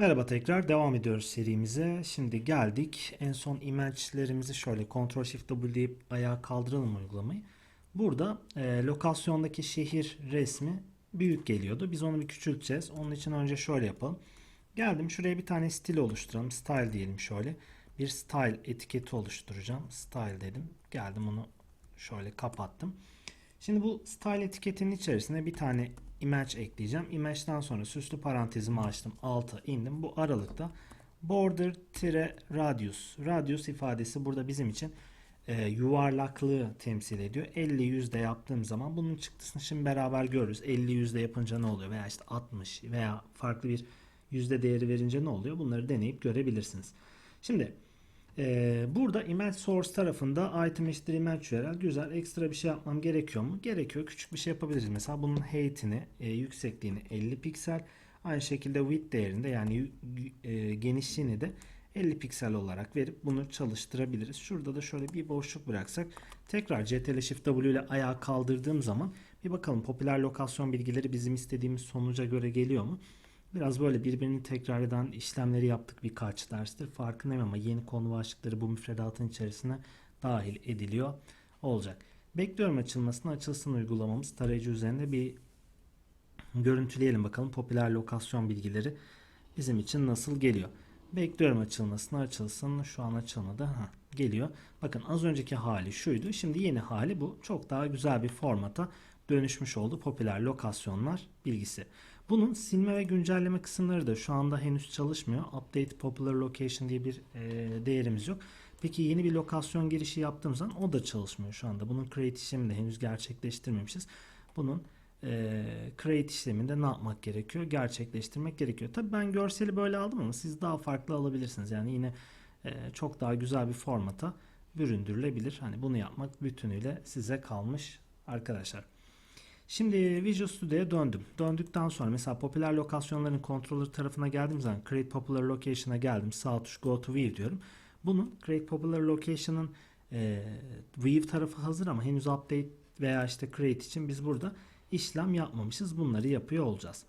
Merhaba tekrar devam ediyoruz serimize. Şimdi geldik. En son image'lerimizi şöyle Ctrl Shift W deyip ayağa kaldıralım uygulamayı. Burada e, lokasyondaki şehir resmi büyük geliyordu. Biz onu bir küçülteceğiz. Onun için önce şöyle yapalım. Geldim şuraya bir tane stil oluşturalım. Style diyelim şöyle. Bir style etiketi oluşturacağım. Style dedim. Geldim onu şöyle kapattım. Şimdi bu style etiketinin içerisine bir tane image ekleyeceğim. Image'den sonra süslü parantezimi açtım. Alta indim. Bu aralıkta border tire radius. Radius ifadesi burada bizim için e, yuvarlaklığı temsil ediyor. 50 yüzde yaptığım zaman bunun çıktısını şimdi beraber görürüz. 50 yüzde yapınca ne oluyor? Veya işte 60 veya farklı bir yüzde değeri verince ne oluyor? Bunları deneyip görebilirsiniz. Şimdi ee, burada image source tarafında item eşittir image URL. Güzel. Ekstra bir şey yapmam gerekiyor mu? Gerekiyor. Küçük bir şey yapabiliriz. Mesela bunun height'ini, e, yüksekliğini 50 piksel. Aynı şekilde width değerinde yani e, genişliğini de 50 piksel olarak verip bunu çalıştırabiliriz. Şurada da şöyle bir boşluk bıraksak tekrar CTRL Shift W ile ayağa kaldırdığım zaman bir bakalım popüler lokasyon bilgileri bizim istediğimiz sonuca göre geliyor mu? Biraz böyle birbirini tekrar eden işlemleri yaptık birkaç derstir. Farkındayım ama yeni konu başlıkları bu müfredatın içerisine dahil ediliyor olacak. Bekliyorum açılmasını. Açılsın uygulamamız. Tarayıcı üzerinde bir görüntüleyelim bakalım popüler lokasyon bilgileri bizim için nasıl geliyor. Bekliyorum açılmasını. Açılsın. Şu an açılmadı. Ha, geliyor. Bakın az önceki hali şuydu. Şimdi yeni hali bu. Çok daha güzel bir formata dönüşmüş oldu popüler lokasyonlar bilgisi. Bunun silme ve güncelleme kısımları da şu anda henüz çalışmıyor. Update Popular Location diye bir e, değerimiz yok. Peki yeni bir lokasyon girişi yaptığım zaman o da çalışmıyor şu anda. Bunun create işlemini de henüz gerçekleştirmemişiz. Bunun e, create işleminde ne yapmak gerekiyor? Gerçekleştirmek gerekiyor. Tabii ben görseli böyle aldım ama siz daha farklı alabilirsiniz. Yani yine e, çok daha güzel bir formata büründürülebilir. Hani bunu yapmak bütünüyle size kalmış arkadaşlar. Şimdi Visual Studio'ya döndüm. Döndükten sonra mesela popüler lokasyonların controller tarafına geldiğim zaman Create Popular Location'a geldim. Sağ tuş Go to View diyorum. Bunun Create Popular Location'ın e, View tarafı hazır ama henüz update veya işte create için biz burada işlem yapmamışız. Bunları yapıyor olacağız.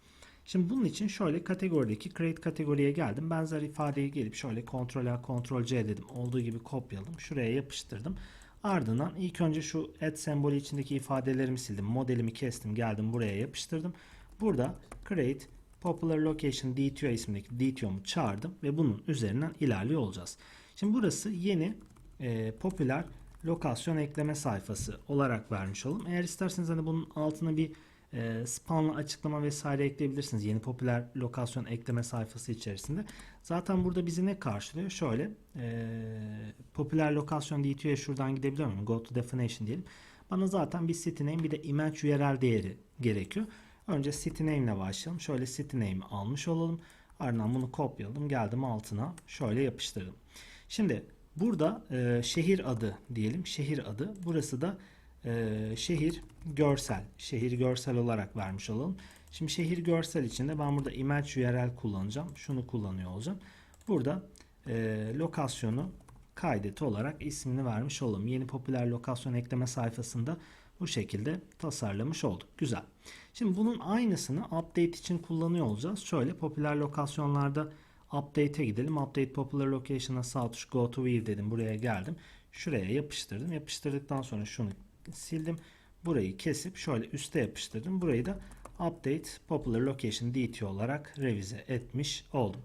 Şimdi bunun için şöyle kategorideki create kategoriye geldim. Benzer ifadeyi gelip şöyle Ctrl A Ctrl C dedim. Olduğu gibi kopyaladım. Şuraya yapıştırdım. Ardından ilk önce şu add sembolü içindeki ifadelerimi sildim. Modelimi kestim. Geldim buraya yapıştırdım. Burada create popular location DTO ismindeki DTO'mu çağırdım ve bunun üzerinden ilerliyor olacağız. Şimdi burası yeni e, popüler lokasyon ekleme sayfası olarak vermiş olalım. Eğer isterseniz hani bunun altına bir e, spamla açıklama vesaire ekleyebilirsiniz. Yeni popüler lokasyon ekleme sayfası içerisinde. Zaten burada bizi ne karşılıyor? Şöyle e, popüler lokasyon DTO'ya şuradan gidebiliyor muyum? Go to definition diyelim. Bana zaten bir city name bir de image URL değeri gerekiyor. Önce city name ile başlayalım. Şöyle city name'i almış olalım. Ardından bunu kopyaladım. Geldim altına. Şöyle yapıştırdım. Şimdi burada e, şehir adı diyelim. Şehir adı. Burası da e, şehir görsel. Şehir görsel olarak vermiş olalım. Şimdi şehir görsel içinde ben burada image URL kullanacağım. Şunu kullanıyor olacağım. Burada e, lokasyonu kaydet olarak ismini vermiş olalım. Yeni popüler lokasyon ekleme sayfasında bu şekilde tasarlamış olduk. Güzel. Şimdi bunun aynısını update için kullanıyor olacağız. Şöyle popüler lokasyonlarda update'e gidelim. Update popular location'a sağ tuş go to view dedim. Buraya geldim. Şuraya yapıştırdım. Yapıştırdıktan sonra şunu sildim. Burayı kesip şöyle üste yapıştırdım. Burayı da update popular location DT olarak revize etmiş oldum.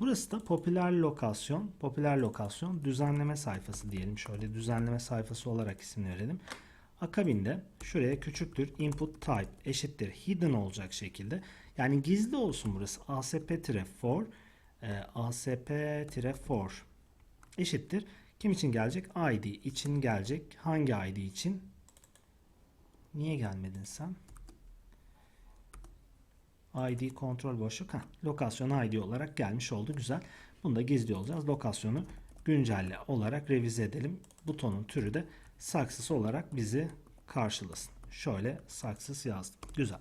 Burası da popüler lokasyon, popüler lokasyon düzenleme sayfası diyelim. Şöyle düzenleme sayfası olarak isim verelim. Akabinde şuraya küçüktür input type eşittir hidden olacak şekilde. Yani gizli olsun burası. asp-for e, asp-for eşittir. Kim için gelecek? ID için gelecek. Hangi ID için? Niye gelmedin sen? ID kontrol boşluk. Heh, lokasyon ID olarak gelmiş oldu. Güzel. Bunu da gizli olacağız. Lokasyonu güncelle olarak revize edelim. Butonun türü de saksıs olarak bizi karşılasın. Şöyle saksıs yazdım. Güzel.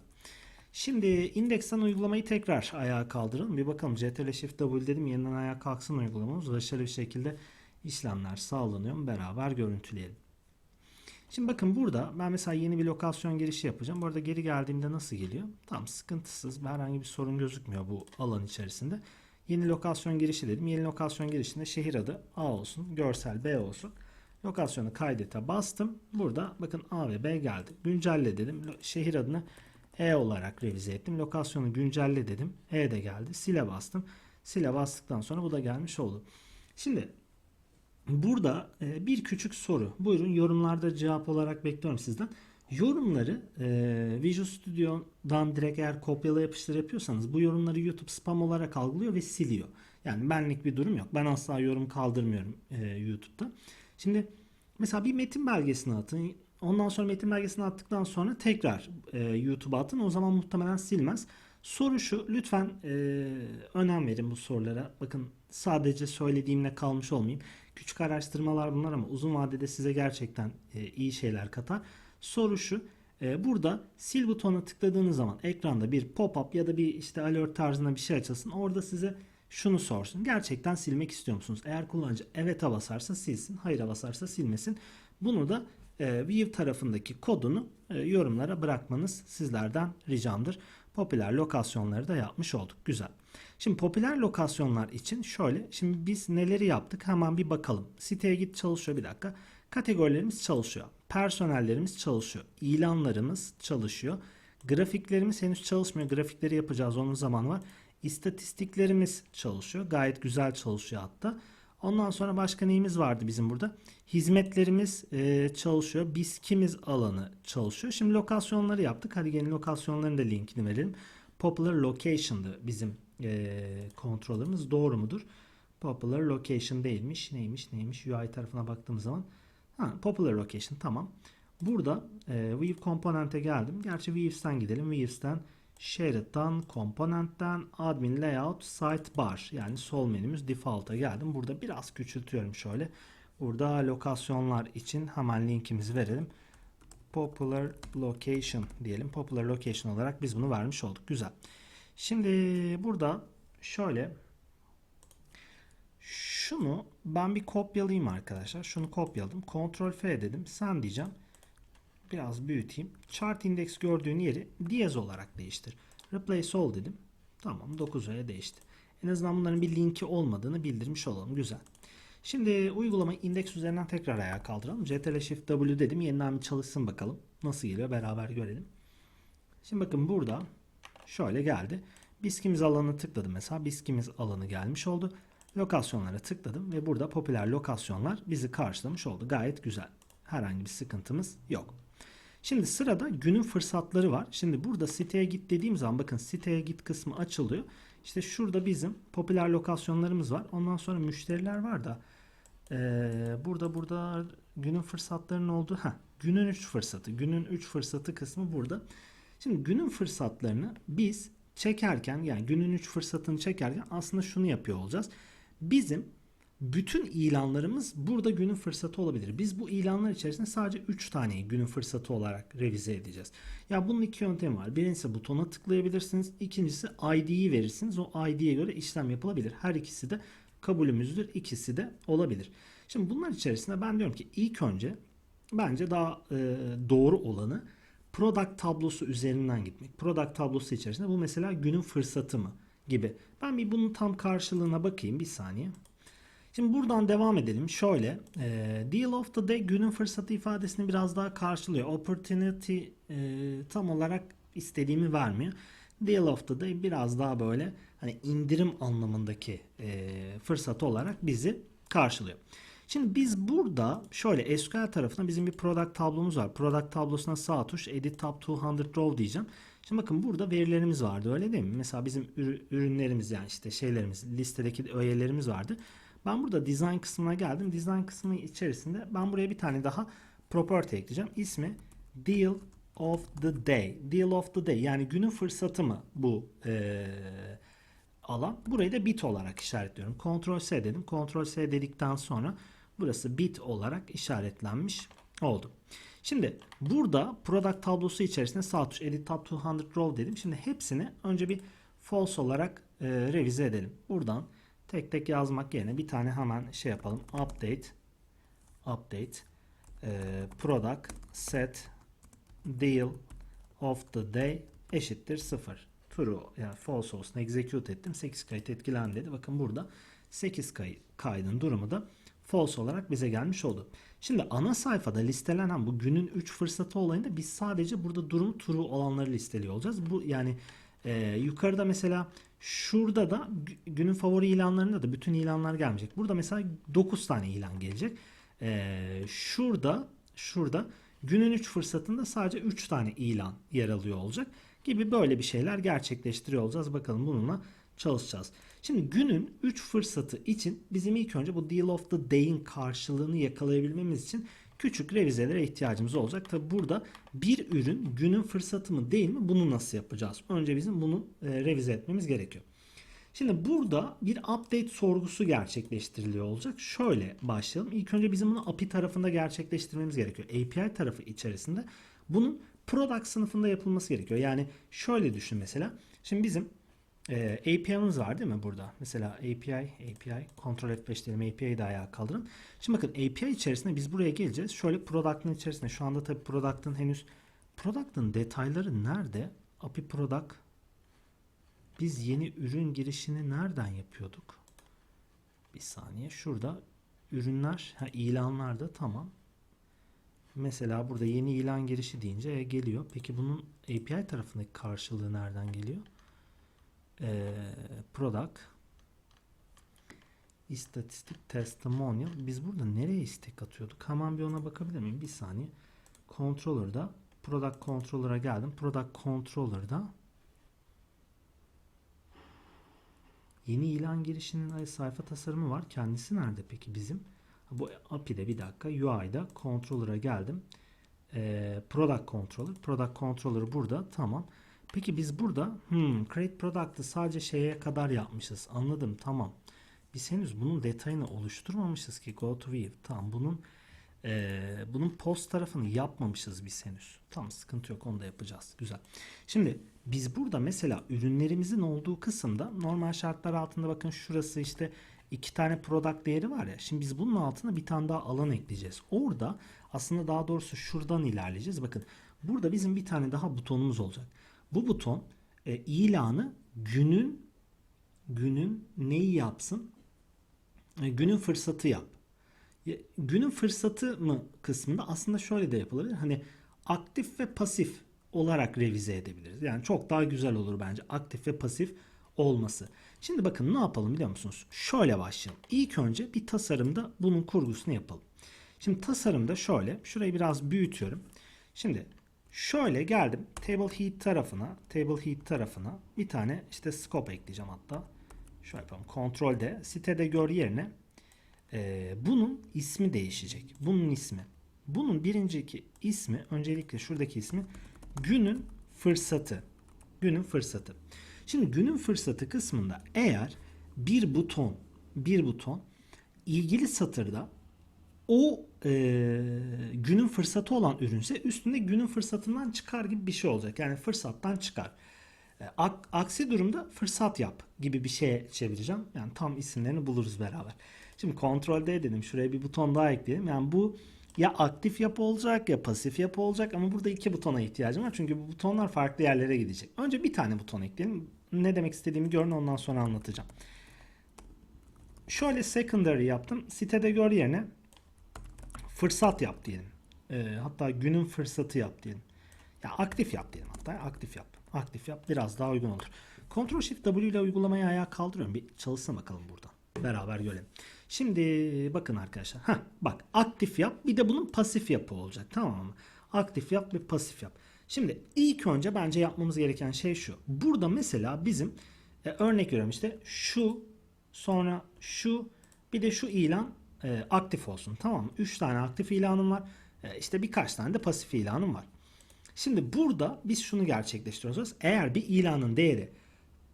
Şimdi indeksten uygulamayı tekrar ayağa kaldıralım. Bir bakalım CTRL Shift W dedim. Yeniden ayağa kalksın uygulamamız. Başarılı bir şekilde işlemler sağlanıyor? Beraber görüntüleyelim. Şimdi bakın burada ben mesela yeni bir lokasyon girişi yapacağım. Bu arada geri geldiğimde nasıl geliyor? Tam sıkıntısız. Herhangi bir sorun gözükmüyor bu alan içerisinde. Yeni lokasyon girişi dedim. Yeni lokasyon girişinde şehir adı A olsun. Görsel B olsun. Lokasyonu kaydete bastım. Burada bakın A ve B geldi. Güncelle dedim. Şehir adını E olarak revize ettim. Lokasyonu güncelle dedim. E de geldi. Sile bastım. Sile bastıktan sonra bu da gelmiş oldu. Şimdi burada e, bir küçük soru. Buyurun yorumlarda cevap olarak bekliyorum sizden. Yorumları e, Visual Studio'dan direkt eğer kopyala yapıştır yapıyorsanız bu yorumları YouTube spam olarak algılıyor ve siliyor. Yani benlik bir durum yok. Ben asla yorum kaldırmıyorum e, YouTube'da. Şimdi mesela bir metin belgesini atın. Ondan sonra metin belgesini attıktan sonra tekrar e, YouTube'a atın. O zaman muhtemelen silmez. Soru şu. Lütfen önem verin bu sorulara. Bakın sadece söylediğimle kalmış olmayayım. Küçük araştırmalar bunlar ama uzun vadede size gerçekten e, iyi şeyler katar. Soru şu. e, burada sil butonuna tıkladığınız zaman ekranda bir pop-up ya da bir işte alert tarzında bir şey açılsın. Orada size şunu sorsun. Gerçekten silmek istiyor musunuz? Eğer kullanıcı evet'e basarsa silsin, hayır'a basarsa silmesin. Bunu da e, View tarafındaki kodunu e, yorumlara bırakmanız sizlerden ricamdır. Popüler lokasyonları da yapmış olduk. Güzel. Şimdi popüler lokasyonlar için şöyle. Şimdi biz neleri yaptık? Hemen bir bakalım. Siteye git çalışıyor bir dakika. Kategorilerimiz çalışıyor. Personellerimiz çalışıyor. İlanlarımız çalışıyor. Grafiklerimiz henüz çalışmıyor. Grafikleri yapacağız. Onun zaman var. İstatistiklerimiz çalışıyor. Gayet güzel çalışıyor hatta. Ondan sonra başka neyimiz vardı bizim burada? Hizmetlerimiz e, çalışıyor. Biz kimiz alanı çalışıyor. Şimdi lokasyonları yaptık. Hadi gelin lokasyonların da linkini verelim. Popular Location'dı bizim e, kontrolümüz. Doğru mudur? Popular Location değilmiş. Neymiş neymiş? UI tarafına baktığım zaman. Ha, Popular Location tamam. Burada e, Weave Component'e geldim. Gerçi Weaves'ten gidelim. Weaves'ten Shared'dan, Component'ten, Admin Layout, Sidebar yani sol menümüz Default'a geldim. Burada biraz küçültüyorum şöyle. Burada lokasyonlar için hemen linkimizi verelim. Popular Location diyelim. Popular Location olarak biz bunu vermiş olduk. Güzel. Şimdi burada şöyle şunu ben bir kopyalayayım arkadaşlar. Şunu kopyaladım. Ctrl F dedim. Sen diyeceğim. Biraz büyüteyim. Chart index gördüğün yeri diyez olarak değiştir. Replace all dedim. Tamam 9'a değişti. En azından bunların bir linki olmadığını bildirmiş olalım. Güzel. Şimdi uygulama indeks üzerinden tekrar ayağa kaldıralım. Ctrl Shift W dedim. Yeniden bir çalışsın bakalım. Nasıl geliyor beraber görelim. Şimdi bakın burada şöyle geldi. Biskimiz alanı tıkladım mesela. Biskimiz alanı gelmiş oldu. Lokasyonlara tıkladım ve burada popüler lokasyonlar bizi karşılamış oldu. Gayet güzel. Herhangi bir sıkıntımız yok. Şimdi sırada günün fırsatları var. Şimdi burada siteye git dediğim zaman bakın siteye git kısmı açılıyor. İşte şurada bizim popüler lokasyonlarımız var. Ondan sonra müşteriler var da ee, burada burada günün fırsatlarının olduğu ha günün 3 fırsatı. Günün 3 fırsatı kısmı burada. Şimdi günün fırsatlarını biz çekerken yani günün 3 fırsatını çekerken aslında şunu yapıyor olacağız. Bizim bütün ilanlarımız burada günün fırsatı olabilir. Biz bu ilanlar içerisinde sadece 3 taneyi günün fırsatı olarak revize edeceğiz. Ya bunun iki yöntemi var. Birincisi butona tıklayabilirsiniz. İkincisi ID'yi verirsiniz. O ID'ye göre işlem yapılabilir. Her ikisi de kabulümüzdür. İkisi de olabilir. Şimdi bunlar içerisinde ben diyorum ki ilk önce bence daha e, doğru olanı product tablosu üzerinden gitmek. Product tablosu içerisinde bu mesela günün fırsatı mı gibi. Ben bir bunun tam karşılığına bakayım bir saniye. Şimdi buradan devam edelim. Şöyle e, deal of the day günün fırsatı ifadesini biraz daha karşılıyor. Opportunity e, tam olarak istediğimi vermiyor. Deal of the day biraz daha böyle hani indirim anlamındaki e, fırsat olarak bizi karşılıyor. Şimdi biz burada şöyle SQL tarafında bizim bir product tablomuz var. Product tablosuna sağ tuş edit tab 200 row diyeceğim. Şimdi bakın burada verilerimiz vardı öyle değil mi? Mesela bizim ürünlerimiz yani işte şeylerimiz listedeki öğelerimiz vardı. Ben burada design kısmına geldim. Design kısmı içerisinde ben buraya bir tane daha property ekleyeceğim. İsmi deal of the day. Deal of the day yani günün fırsatı mı bu ee, alan? Burayı da bit olarak işaretliyorum. Ctrl S dedim. Ctrl S dedikten sonra burası bit olarak işaretlenmiş oldu. Şimdi burada product tablosu içerisinde sağ tuş edit tab 200 row dedim. Şimdi hepsini önce bir false olarak e, revize edelim. Buradan tek tek yazmak yerine bir tane hemen şey yapalım. Update update e, product set deal of the day eşittir 0. true yani false olsun execute ettim. 8 kayıt etkilendi dedi. Bakın burada 8 kay kaydın durumu da false olarak bize gelmiş oldu. Şimdi ana sayfada listelenen bu günün 3 fırsatı olayında biz sadece burada durum true olanları listeliyor olacağız. Bu yani e, yukarıda mesela şurada da gü- günün favori ilanlarında da bütün ilanlar gelmeyecek. Burada mesela 9 tane ilan gelecek. E, şurada şurada günün 3 fırsatında sadece 3 tane ilan yer alıyor olacak gibi böyle bir şeyler gerçekleştiriyor olacağız. Bakalım bununla çalışacağız. Şimdi günün 3 fırsatı için bizim ilk önce bu deal of the day'in karşılığını yakalayabilmemiz için küçük revizelere ihtiyacımız olacak. Tabi burada bir ürün günün fırsatı mı değil mi bunu nasıl yapacağız? Önce bizim bunu e, revize etmemiz gerekiyor. Şimdi burada bir update sorgusu gerçekleştiriliyor olacak. Şöyle başlayalım. İlk önce bizim bunu API tarafında gerçekleştirmemiz gerekiyor. API tarafı içerisinde bunun product sınıfında yapılması gerekiyor. Yani şöyle düşün mesela. Şimdi bizim e, API'miz var değil mi burada? Mesela API, API, Ctrl F5 diyelim API'yi de ayağa kaldırın. Şimdi bakın API içerisinde biz buraya geleceğiz. Şöyle product'ın içerisinde şu anda tabii product'ın henüz product'ın detayları nerede? API product biz yeni ürün girişini nereden yapıyorduk? Bir saniye. Şurada ürünler, ha, ilanlarda tamam. Mesela burada yeni ilan girişi deyince e, geliyor. Peki bunun API tarafındaki karşılığı nereden geliyor? Ee, product istatistik testimonial. Biz burada nereye istek atıyorduk? Hemen bir ona bakabilir miyim? Bir saniye. Controller'da product controller'a geldim. Product controller'da Yeni ilan girişinin ay- sayfa tasarımı var. Kendisi nerede peki bizim? Bu API'de bir dakika UI'da controller'a geldim. Ee, product controller. Product controller burada. Tamam. Peki biz burada hmm, create product'ı sadece şeye kadar yapmışız. Anladım. Tamam. Biz henüz bunun detayını oluşturmamışız ki go to view. Tamam. Bunun ee, bunun post tarafını yapmamışız biz henüz. Tamam sıkıntı yok onu da yapacağız. Güzel. Şimdi biz burada mesela ürünlerimizin olduğu kısımda normal şartlar altında bakın şurası işte iki tane product değeri var ya. Şimdi biz bunun altına bir tane daha alan ekleyeceğiz. Orada aslında daha doğrusu şuradan ilerleyeceğiz. Bakın burada bizim bir tane daha butonumuz olacak. Bu buton e, ilanı günün günün neyi yapsın? E, günün fırsatı yap. Ya, Günün fırsatı mı kısmında aslında şöyle de yapılabilir. Hani aktif ve pasif olarak revize edebiliriz. Yani çok daha güzel olur bence aktif ve pasif olması. Şimdi bakın ne yapalım biliyor musunuz? Şöyle başlayalım. İlk önce bir tasarımda bunun kurgusunu yapalım. Şimdi tasarımda şöyle. Şurayı biraz büyütüyorum. Şimdi şöyle geldim. Table heat tarafına, table heat tarafına bir tane işte scope ekleyeceğim hatta. Şöyle yapalım. Kontrolde sitede gör yerine ee, bunun ismi değişecek. Bunun ismi. Bunun birinciki ismi öncelikle şuradaki ismi günün fırsatı. Günün fırsatı. Şimdi günün fırsatı kısmında eğer bir buton bir buton ilgili satırda o e, günün fırsatı olan ürünse üstünde günün fırsatından çıkar gibi bir şey olacak. Yani fırsattan çıkar. E, ak- aksi durumda fırsat yap gibi bir şeye çevireceğim. Yani tam isimlerini buluruz beraber. Şimdi kontrol D dedim. Şuraya bir buton daha ekleyelim. Yani bu ya aktif yapı olacak ya pasif yapı olacak ama burada iki butona ihtiyacım var. Çünkü bu butonlar farklı yerlere gidecek. Önce bir tane buton ekleyelim. Ne demek istediğimi görün ondan sonra anlatacağım. Şöyle secondary yaptım. Sitede gör yerine fırsat yap diyelim. Ee, hatta günün fırsatı yap diyelim. Ya aktif yap diyelim hatta. Aktif yap. Aktif yap biraz daha uygun olur. Ctrl Shift W ile uygulamayı ayağa kaldırıyorum. Bir çalışsın bakalım buradan. Beraber görelim. Şimdi bakın arkadaşlar. Heh, bak aktif yap. Bir de bunun pasif yapı olacak. Tamam mı? Aktif yap ve pasif yap. Şimdi ilk önce bence yapmamız gereken şey şu. Burada mesela bizim e, örnek veriyorum işte şu sonra şu bir de şu ilan e, aktif olsun. Tamam mı? 3 tane aktif ilanım var. E, işte birkaç tane de pasif ilanım var. Şimdi burada biz şunu gerçekleştiriyoruz. Eğer bir ilanın değeri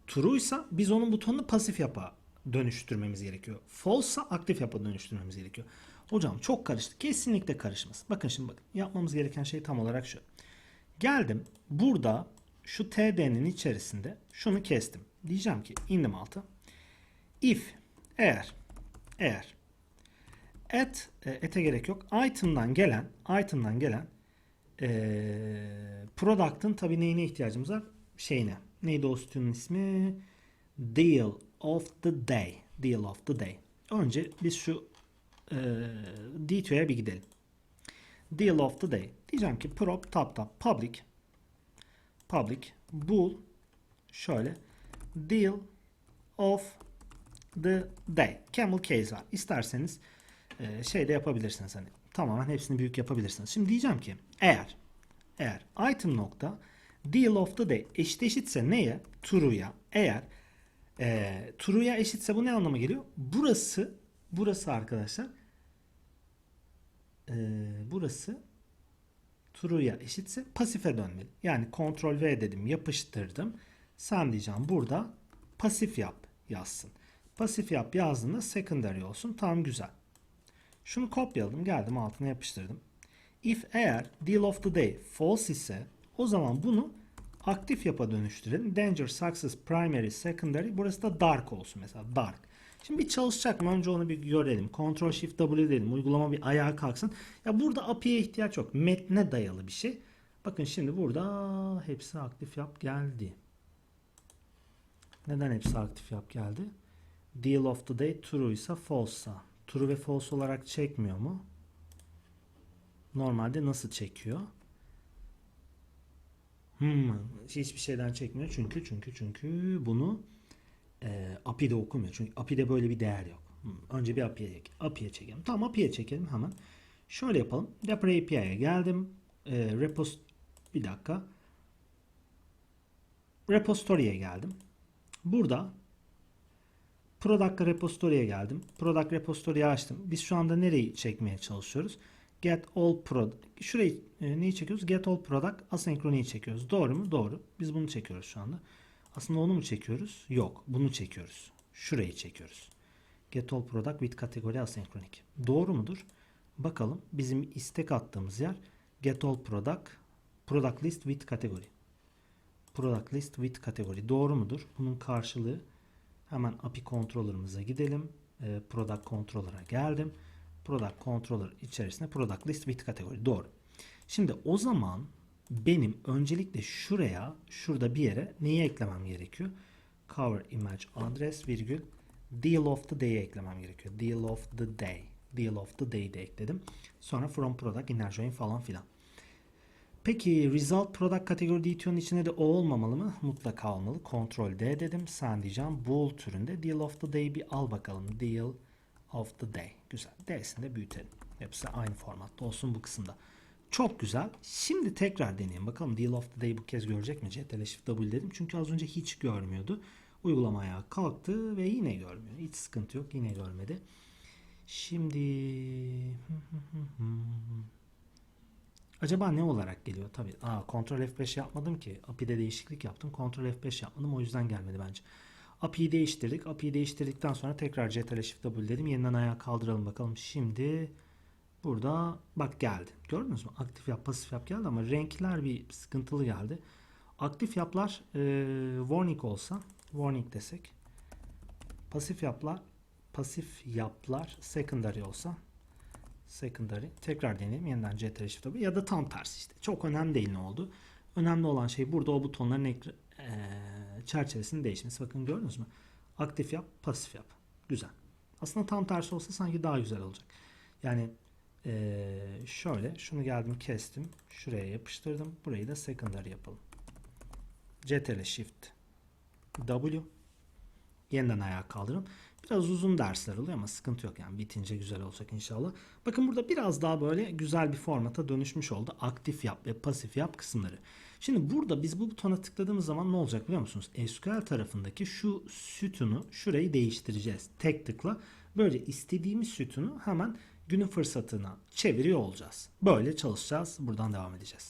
true'ysa biz onun butonunu pasif yapa dönüştürmemiz gerekiyor. False'sa aktif yapa dönüştürmemiz gerekiyor. Hocam çok karıştı. Kesinlikle karışmaz. Bakın şimdi bakın. Yapmamız gereken şey tam olarak şu. Geldim. Burada şu td'nin içerisinde şunu kestim. Diyeceğim ki indim alta. If eğer eğer at e, ete gerek yok. Item'dan gelen item'dan gelen e, product'ın tabii neyine ihtiyacımız var? Şeyine. Neydi o sütunun ismi? Deal of the day. Deal of the day. Önce biz şu e, D2'ye bir gidelim. Deal of the day. Diyeceğim ki prop tab tab public public bool şöyle deal of the day. Camel case var. İsterseniz e, şey de yapabilirsiniz hani tamamen hepsini büyük yapabilirsiniz. Şimdi diyeceğim ki eğer eğer item nokta deal of the day eşit eşitse neye? True'ya. Eğer e, true'ya eşitse bu ne anlama geliyor? Burası burası arkadaşlar e, burası true'ya eşitse pasife dönmeli. Yani kontrol V dedim yapıştırdım. Sen diyeceğim burada pasif yap yazsın. Pasif yap yazdığında secondary olsun. Tam güzel. Şunu kopyaladım geldim altına yapıştırdım. If eğer deal of the day false ise o zaman bunu aktif yapa dönüştürelim. Danger, success, primary, secondary. Burası da dark olsun mesela dark. Şimdi bir çalışacak mı? Önce onu bir görelim. Ctrl Shift W dedim. Uygulama bir ayağa kalksın. Ya burada API'ye ihtiyaç yok. Metne dayalı bir şey. Bakın şimdi burada hepsi aktif yap geldi. Neden hepsi aktif yap geldi? Deal of the day true ise false'sa. True ve false olarak çekmiyor mu? Normalde nasıl çekiyor? Hmm, hiçbir şeyden çekmiyor çünkü çünkü çünkü bunu e, API'de okumuyor. Çünkü API'de böyle bir değer yok. Hmm, önce bir API'ye API'ye çekelim. Tamam API'ye çekelim hemen. Şöyle yapalım. Dapper API'ye geldim. E, repos bir dakika. Repository'e geldim. Burada Product repository'e geldim. Product repository'yi açtım. Biz şu anda nereyi çekmeye çalışıyoruz? Get all product. Şurayı e, neyi çekiyoruz? Get all product asenkroniyi çekiyoruz. Doğru mu? Doğru. Biz bunu çekiyoruz şu anda. Aslında onu mu çekiyoruz? Yok. Bunu çekiyoruz. Şurayı çekiyoruz. Get all product with kategori asenkronik. Doğru mudur? Bakalım. Bizim istek attığımız yer get all product product list with kategori. Product list with kategori. Doğru mudur? Bunun karşılığı hemen API controller'ımıza gidelim. E, product controller'a geldim. Product controller içerisinde product list with kategori. Doğru. Şimdi o zaman benim öncelikle şuraya, şurada bir yere neyi eklemem gerekiyor? Cover image address virgül deal of the day'i eklemem gerekiyor. Deal of the day. Deal of the day'i de ekledim. Sonra from product inner join falan filan. Peki result product kategori DTO'nun içinde de o olmamalı mı? Mutlaka olmalı. Ctrl D dedim. Sen diyeceğim bool türünde deal of the day bir al bakalım. Deal of the day. Güzel. D'sini de büyütelim. Hepsi aynı formatta olsun bu kısımda. Çok güzel. Şimdi tekrar deneyelim. Bakalım deal of the day bu kez görecek mi? Ctrl Shift W dedim. Çünkü az önce hiç görmüyordu. Uygulama ayağa kalktı ve yine görmüyor. Hiç sıkıntı yok. Yine görmedi. Şimdi Acaba ne olarak geliyor? Tabii. Aa, Ctrl F5 yapmadım ki. API'de değişiklik yaptım. Ctrl F5 yapmadım. O yüzden gelmedi bence. API'yi değiştirdik. API'yi değiştirdikten sonra tekrar Ctrl Shift W dedim. Yeniden ayağa kaldıralım bakalım. Şimdi burada bak geldi. Gördünüz mü? Aktif yap, pasif yap geldi ama renkler bir sıkıntılı geldi. Aktif yaplar e, warning olsa warning desek pasif yaplar pasif yaplar secondary olsa secondary. Tekrar deneyelim. Yeniden CTRL Shift W ya da tam tersi işte. Çok önemli değil ne oldu. Önemli olan şey burada o butonların ekra, e, çerçevesinin değişmesi. Bakın gördünüz mü? Aktif yap, pasif yap. Güzel. Aslında tam tersi olsa sanki daha güzel olacak. Yani e, şöyle şunu geldim kestim. Şuraya yapıştırdım. Burayı da secondary yapalım. CTRL Shift W yeniden ayağa kaldırın. Biraz uzun dersler oluyor ama sıkıntı yok yani bitince güzel olacak inşallah. Bakın burada biraz daha böyle güzel bir formata dönüşmüş oldu. Aktif yap ve pasif yap kısımları. Şimdi burada biz bu butona tıkladığımız zaman ne olacak biliyor musunuz? SQL tarafındaki şu sütunu şurayı değiştireceğiz. Tek tıkla böyle istediğimiz sütunu hemen günün fırsatına çeviriyor olacağız. Böyle çalışacağız. Buradan devam edeceğiz.